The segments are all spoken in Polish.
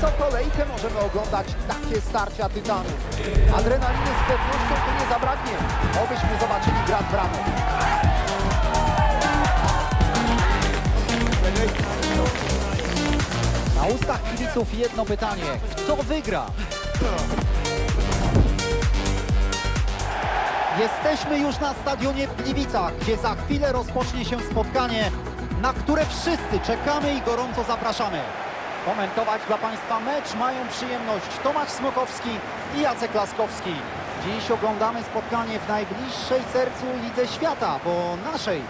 co kolejkę możemy oglądać takie starcia tytanów. Adrenaliny z pewnością tu nie zabraknie, obyśmy zobaczyli brat bramek. Na ustach kibiców jedno pytanie. Kto wygra? Jesteśmy już na stadionie w Gliwicach, gdzie za chwilę rozpocznie się spotkanie, na które wszyscy czekamy i gorąco zapraszamy. Komentować dla Państwa mecz mają przyjemność Tomasz Smokowski i Jacek Laskowski. Dziś oglądamy spotkanie w najbliższej sercu Lidze Świata, bo naszej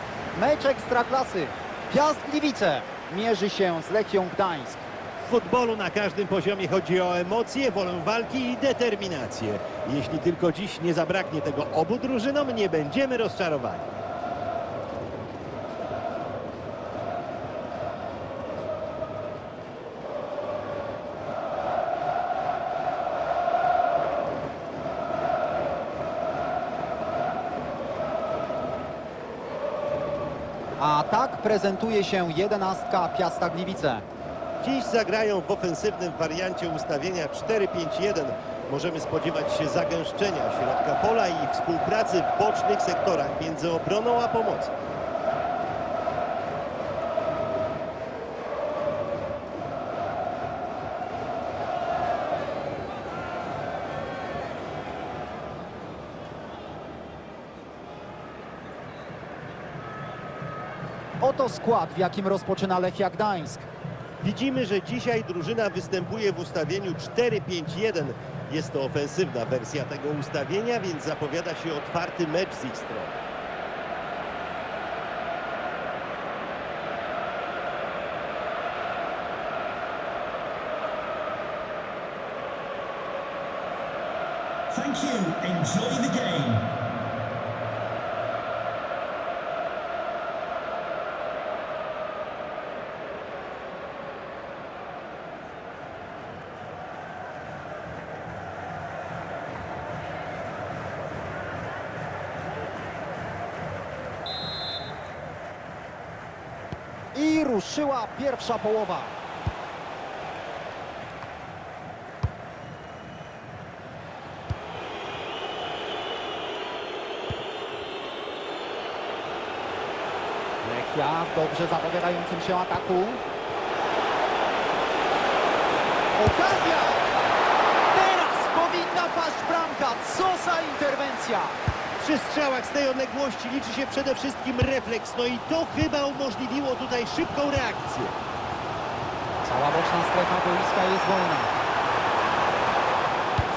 mecz Ekstraklasy. Piast Gliwice mierzy się z Lechią Gdańsk. W futbolu na każdym poziomie chodzi o emocje, wolę walki i determinację. Jeśli tylko dziś nie zabraknie tego obu drużynom, nie będziemy rozczarowani. Prezentuje się jedenastka Piasta Gliwice. Dziś zagrają w ofensywnym wariancie ustawienia 4-5-1. Możemy spodziewać się zagęszczenia środka pola i współpracy w bocznych sektorach między obroną a pomocą. Oto skład, w jakim rozpoczyna Lechia Gdańsk. Widzimy, że dzisiaj drużyna występuje w ustawieniu 4-5-1. Jest to ofensywna wersja tego ustawienia, więc zapowiada się otwarty mecz z ich strony. Thank you. Enjoy the game. I ruszyła pierwsza połowa. Lechia w dobrze zapowiadającym się ataku. Okazja! Teraz powinna paść bramka. Co za interwencja! Przy strzałach z tej odległości liczy się przede wszystkim refleks, no i to chyba umożliwiło tutaj szybką reakcję. Cała boczna strefa boiska jest wolna.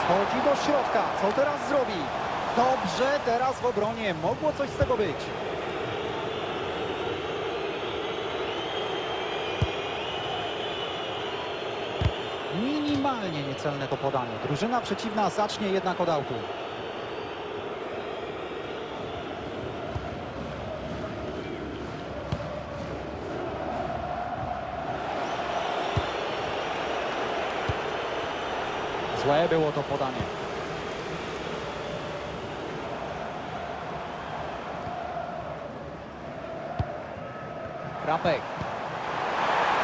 Schodzi do środka. Co teraz zrobi? Dobrze, teraz w obronie. Mogło coś z tego być. Minimalnie niecelne to podanie. Drużyna przeciwna zacznie jednak od autu. Złe było to podanie. Krapek.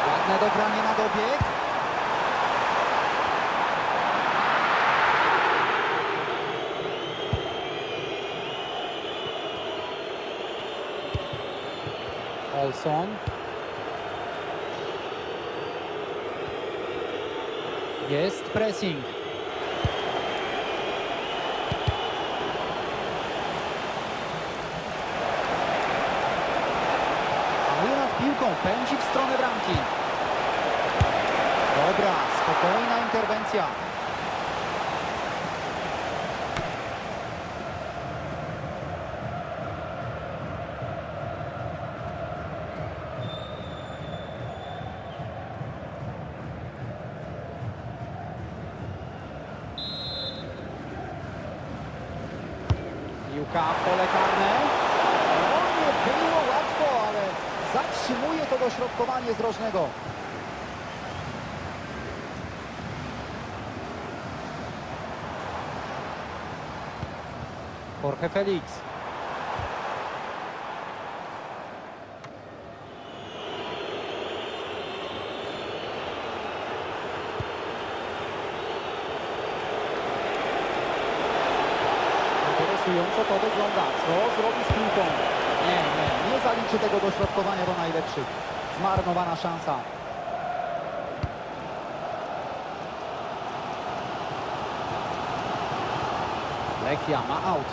Ładne dogranie na dobieg. Olson. Jest pressing. Maluje nad piłką, pędzi w stronę bramki. Dobra, spokojna interwencja. karnego. Jorge Felix. Interesująco to wygląda. Co zrobi z piłką? Nie, nie, nie zaliczy tego dośrodkowania do najlepszych. Zmarnowana szansa. Lechia ma aut.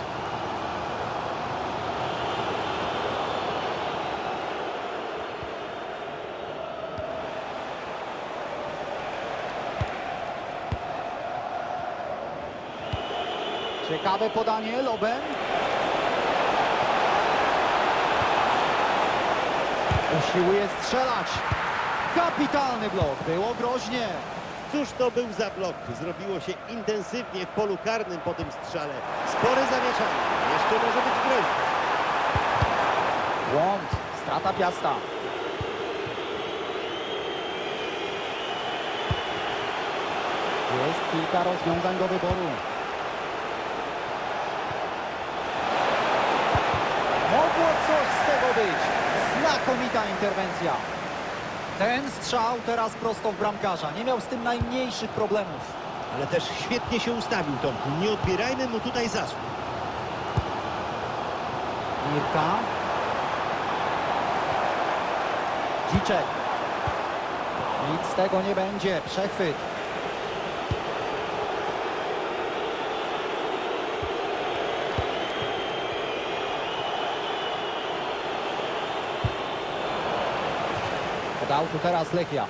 Ciekawe podanie, Loben. Usiłuje strzelać. Kapitalny blok, było groźnie. Cóż to był za blok? Zrobiło się intensywnie w polu karnym po tym strzale. Spore zamieszanie. Jeszcze może być groźnie. Łąd, strata Piasta. Jest kilka rozwiązań do wyboru. Mogło coś z tego być. Znakomita interwencja. Ten strzał teraz prosto w bramkarza. Nie miał z tym najmniejszych problemów. Ale też świetnie się ustawił Tomku. Nie odbierajmy mu tutaj zasług. Mirka. Dziczek. Nic z tego nie będzie. Przechwyt. Podał tu teraz Lechia.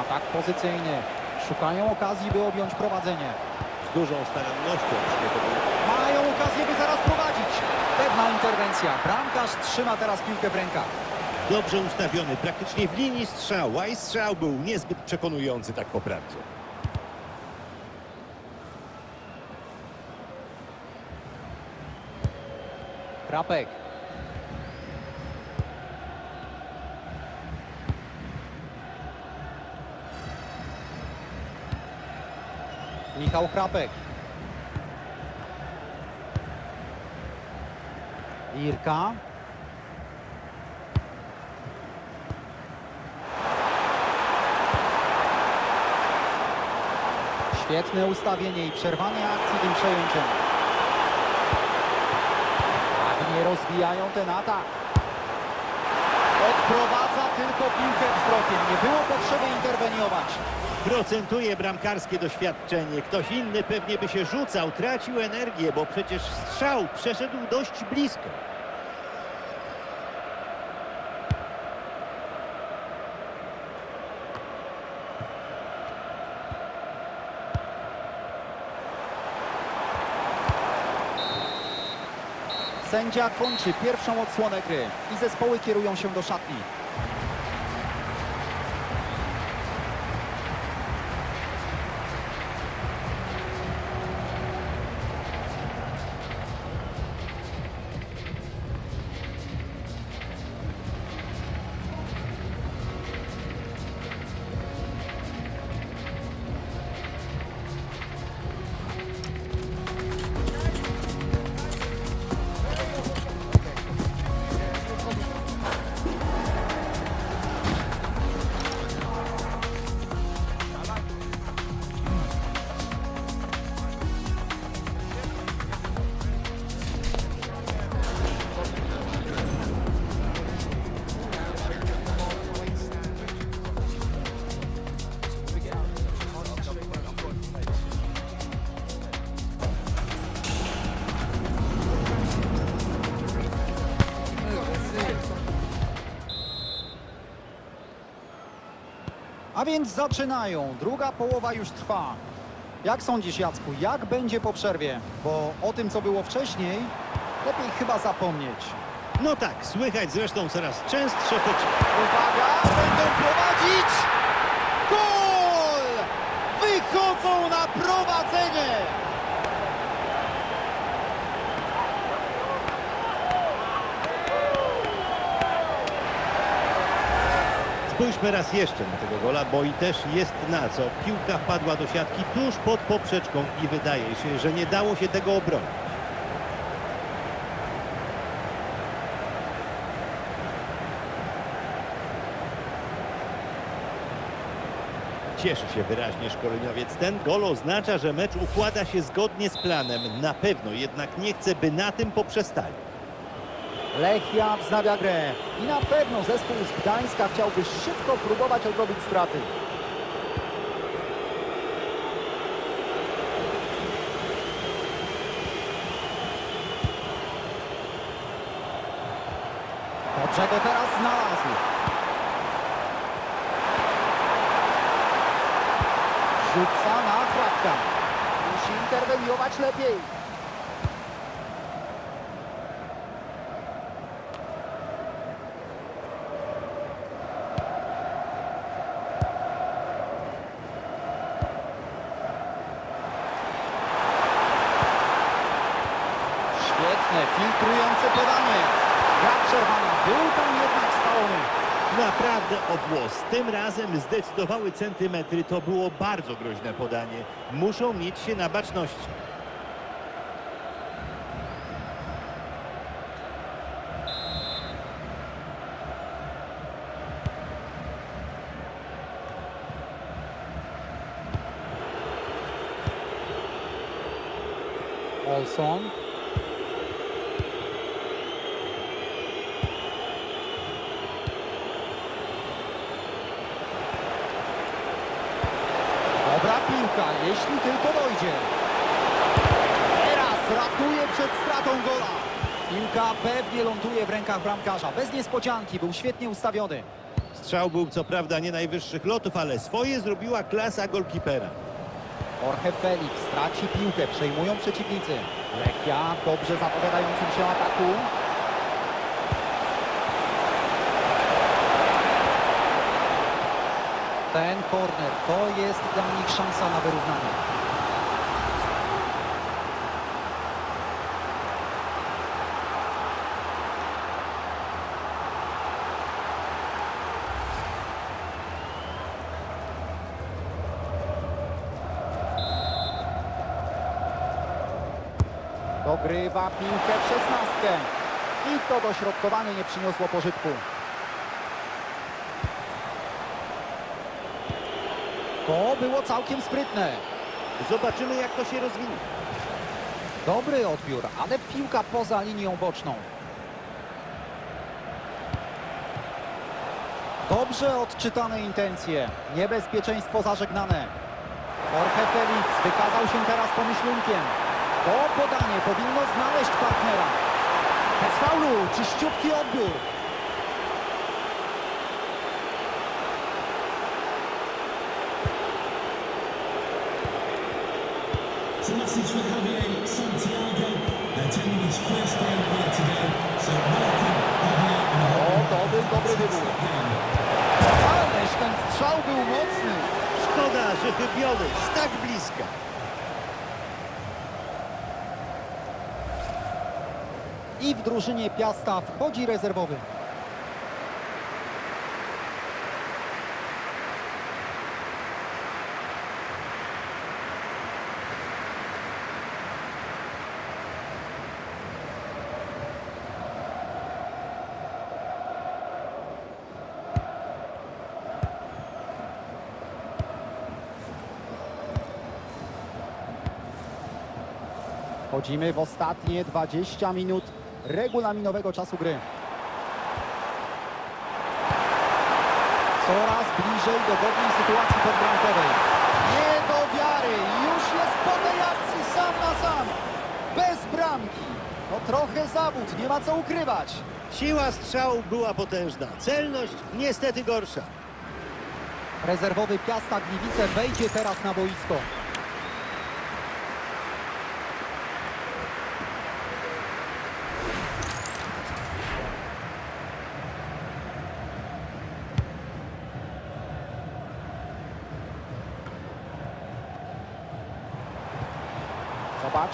Atak pozycyjny. Szukają okazji, by objąć prowadzenie. Z dużą starannością. Mają okazję, by zaraz prowadzić. Pewna interwencja. Bramkarz trzyma teraz piłkę w rękach. Dobrze ustawiony, praktycznie w linii strzału, a i strzał był niezbyt przekonujący tak po prawdzie. Krapek. Michał Krapek. Irka. Świetne ustawienie i przerwanie akcji tym przejęciem. Ładnie rozwijają ten atak. Odprowadza tylko piłkę wzrokiem. Nie było potrzeby interweniować. Procentuje bramkarskie doświadczenie. Ktoś inny pewnie by się rzucał, tracił energię, bo przecież strzał przeszedł dość blisko. Sędzia kończy pierwszą odsłonę gry i zespoły kierują się do szatni. Więc zaczynają. Druga połowa już trwa. Jak sądzisz, Jacku, jak będzie po przerwie? Bo o tym, co było wcześniej, lepiej chyba zapomnieć. No tak, słychać zresztą coraz częstsze poczy... Uwaga, będą prowadzić! Gol! Wychodzą na prowadzenie! Spójrzmy raz jeszcze na tego gola, bo i też jest na co. Piłka wpadła do siatki tuż pod poprzeczką i wydaje się, że nie dało się tego obronić. Cieszy się wyraźnie szkoleniowiec. Ten gol oznacza, że mecz układa się zgodnie z planem. Na pewno jednak nie chce, by na tym poprzestali. Lechia wznawia grę i na pewno zespół z Gdańska chciałby szybko próbować odrobić straty. Dobrze go teraz znalazł. Rzuca na Hrabka. Musi interweniować lepiej. Świetne, filtrujące podanie. Gra przerwana, był tam jednak spalony. Naprawdę o włos. Tym razem zdecydowały centymetry. To było bardzo groźne podanie. Muszą mieć się na baczności. Olson. Dobra piłka, jeśli tylko dojdzie. Teraz ratuje przed stratą gola. Piłka pewnie ląduje w rękach bramkarza. Bez niespodzianki, był świetnie ustawiony. Strzał był co prawda nie najwyższych lotów, ale swoje zrobiła klasa golkipera. Jorge Felix traci piłkę, przejmują przeciwnicy. Lechia w dobrze zapowiadającym się ataku. Ten korner to jest dla nich szansa na wyrównanie. Dogrywa piłkę w szesnastkę. I to dośrodkowanie nie przyniosło pożytku. To było całkiem sprytne. Zobaczymy jak to się rozwinie. Dobry odbiór, ale piłka poza linią boczną. Dobrze odczytane intencje. Niebezpieczeństwo zażegnane. Jorge Felix wykazał się teraz pomyślunkiem. To podanie powinno znaleźć partnera. Bez faulu, czyściutki odbiór. It's a message for Javier Santiago, attending his first game here today. So welcome, Javier. and I O, to był dobry wybór. Ależ ten strzał był mocny. Szkoda, że chybiony z tak bliska. I w drużynie Piasta wchodzi rezerwowy. Wchodzimy w ostatnie 20 minut regulaminowego czasu gry. Coraz bliżej do godnej sytuacji podbramkowej. Nie do wiary. Już jest po tej akcji sam na sam. Bez bramki. No trochę zawód, nie ma co ukrywać. Siła strzału była potężna. Celność niestety gorsza. Rezerwowy Piasta Gliwice wejdzie teraz na boisko.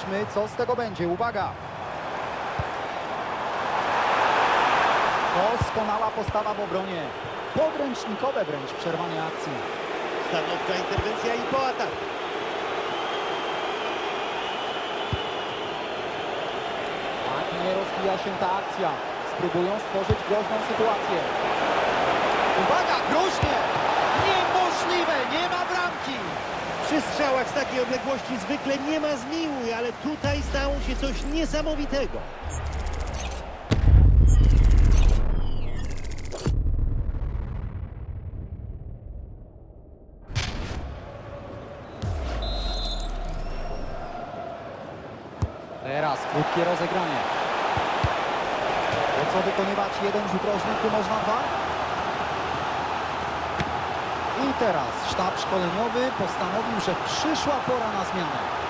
Zobaczmy, co z tego będzie. Uwaga! Doskonała postawa w obronie. Podręcznikowe wręcz przerwanie akcji. Stanowcza interwencja i po ataku. Tak nie rozwija się ta akcja. Spróbują stworzyć groźną sytuację. Uwaga, groźnie! Niemożliwe, nie ma bramki! Przy strzałach z takiej odległości zwykle nie ma zmiłuj, ale tutaj stało się coś niesamowitego. Teraz krótkie rozegranie. Po co wykonywać jeden rzut rożny, tu można dwa? I teraz sztab szkoleniowy postanowił, że przyszła pora na zmianę.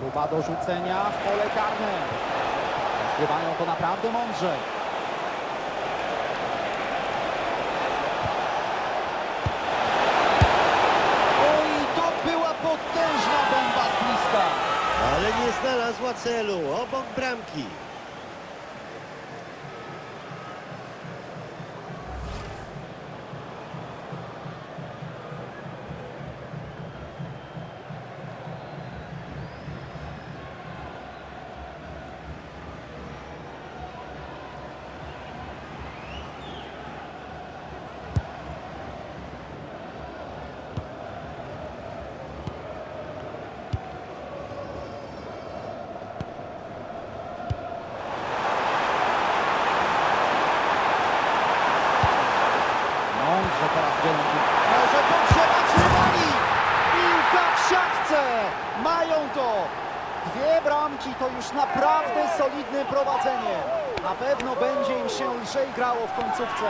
Próba do rzucenia w pole karne. Zgrywają to naprawdę mądrze. Oj, to była potężna bomba z bliska. Ale znalazła celu, obok bramki. Mądrze teraz dzielą. Może potrzebać rywali. Piłka w siatce. Mają to. Dwie bramki to już naprawdę solidne prowadzenie. Na pewno będzie im się lżej grało w końcówce.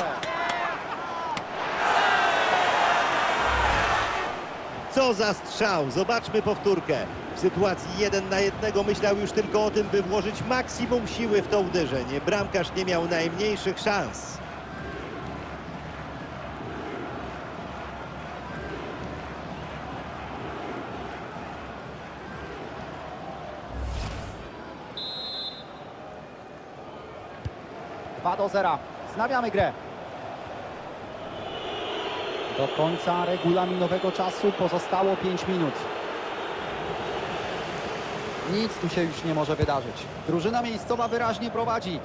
Co za strzał! Zobaczmy powtórkę. W sytuacji 1 na 1 myślał już tylko o tym, by włożyć maksimum siły w to uderzenie. Bramkarz nie miał najmniejszych szans. Dwa do zera. Znawiamy grę. Do końca regulaminowego czasu pozostało 5 minut. Nic tu się już nie może wydarzyć. Drużyna miejscowa wyraźnie prowadzi.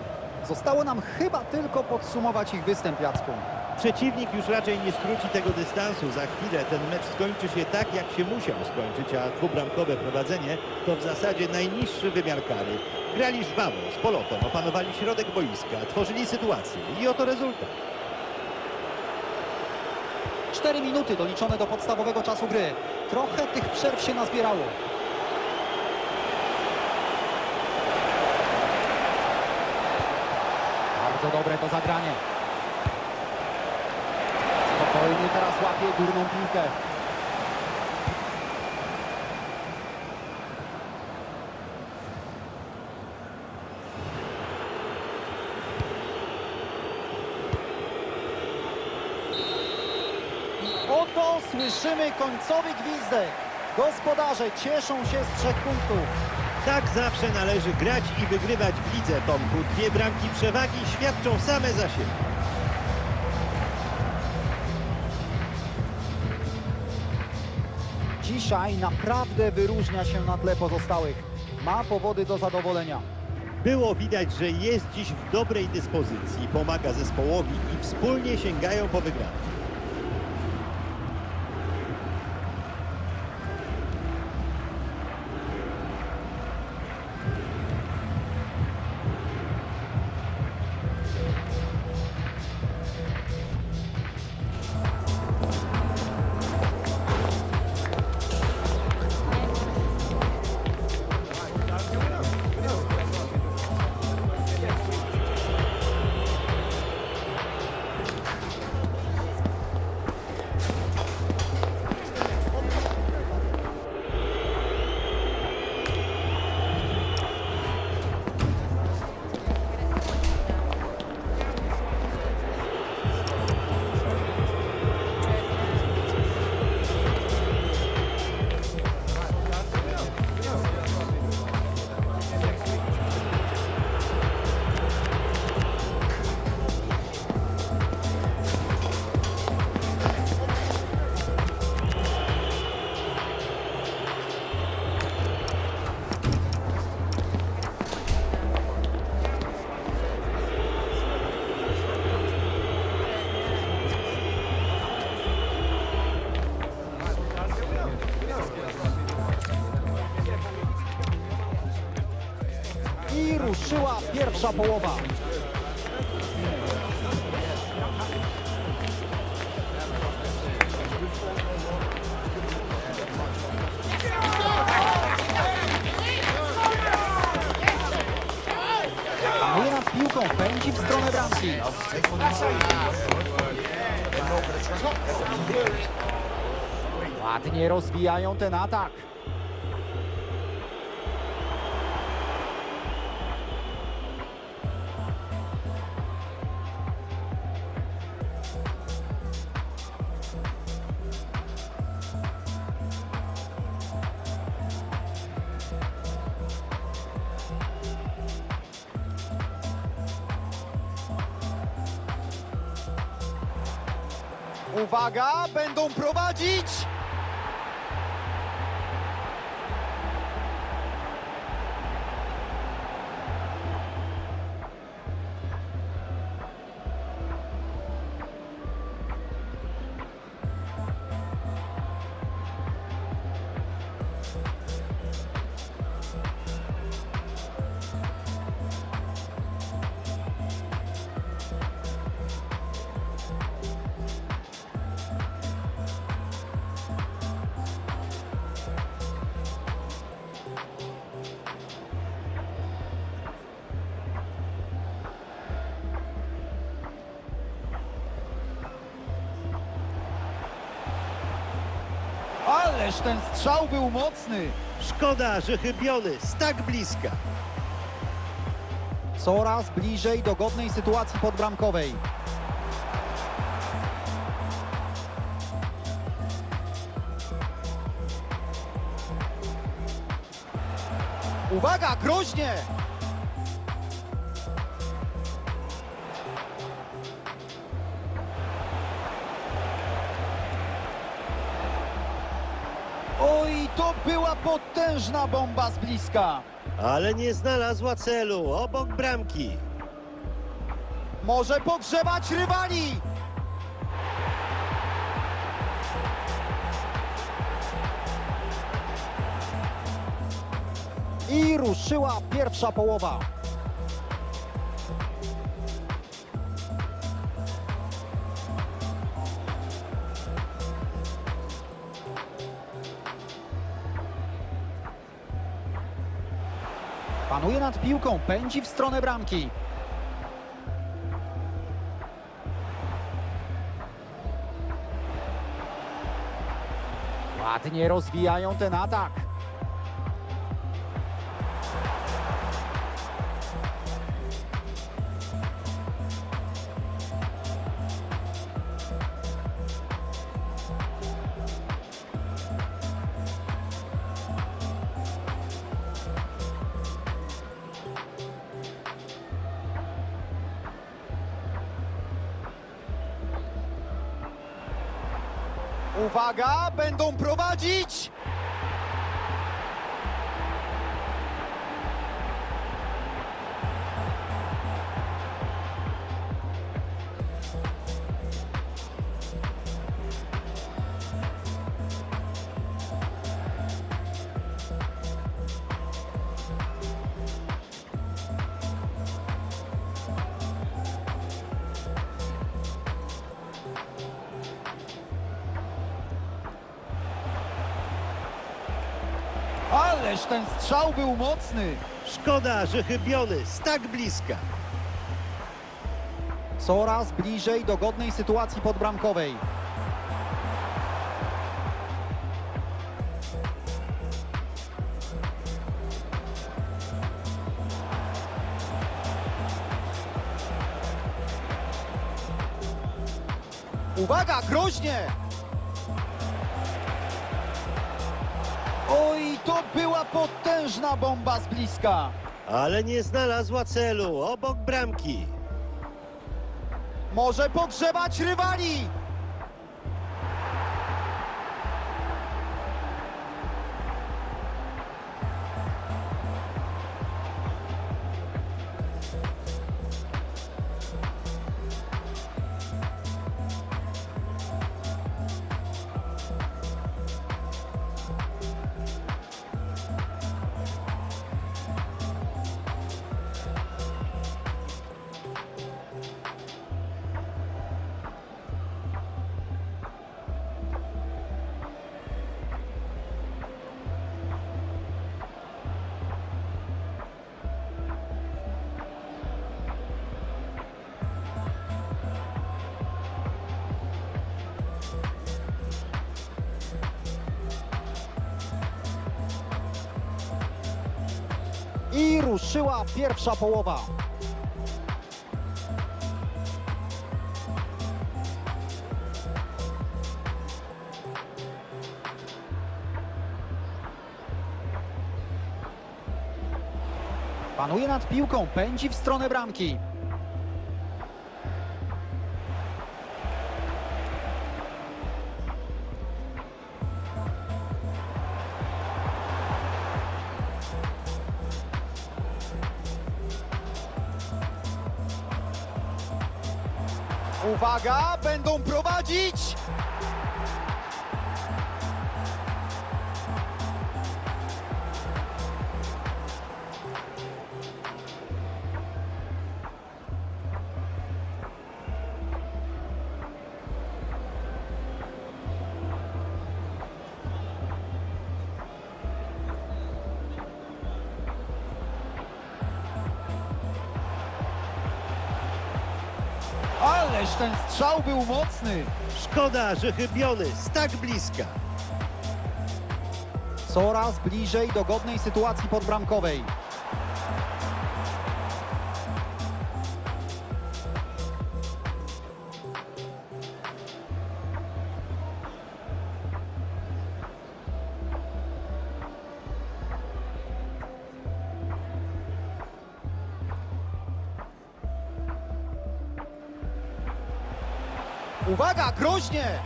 Zostało nam chyba tylko podsumować ich występ, Jacku. Przeciwnik już raczej nie skróci tego dystansu. Za chwilę ten mecz skończy się tak, jak się musiał skończyć, a dwubramkowe prowadzenie to w zasadzie najniższy wymiar kary. Grali żwawo, z polotą, opanowali środek boiska, tworzyli sytuację i oto rezultat. 4 minuty doliczone do podstawowego czasu gry. Trochę tych przerw się nazbierało. Bardzo dobre to zagranie. Spokojnie teraz łapie górną piłkę. I oto słyszymy końcowy gwizdek. Gospodarze cieszą się z trzech punktów. Tak zawsze należy grać i wygrywać w lidze, Tomku. Dwie bramki przewagi świadczą same za siebie. Dzisiaj naprawdę wyróżnia się na tle pozostałych. Ma powody do zadowolenia. Było widać, że jest dziś w dobrej dyspozycji, pomaga zespołowi i wspólnie sięgają po wygraną. Pierwsza połowa. Panuje nad piłką, pędzi w stronę bramki. Ładnie rozwijają ten atak. Uwaga, będą prowadzić! Ależ ten strzał był mocny! Szkoda, że chybiony z tak bliska. Coraz bliżej do godnej sytuacji podbramkowej. Uwaga, groźnie! Potężna bomba z bliska. Ale nie znalazła celu, obok bramki. Może pogrzebać rywali! I ruszyła pierwsza połowa. Panuje nad piłką, pędzi w stronę bramki. Ładnie rozwijają ten atak. Uwaga, będą prowadzić! Był mocny! Szkoda, że chybiony z tak bliska. Coraz bliżej do godnej sytuacji podbramkowej. Uwaga, groźnie! Oj, to była potężna bomba z bliska. Ale nie znalazła celu, obok bramki. Może pogrzebać rywali. I ruszyła pierwsza połowa. Panuje nad piłką, pędzi w stronę bramki. Uwaga, będą prowadzić! Mocny! Szkoda, że chybiony z tak bliska. Coraz bliżej do godnej sytuacji podbramkowej. Uwaga, groźnie!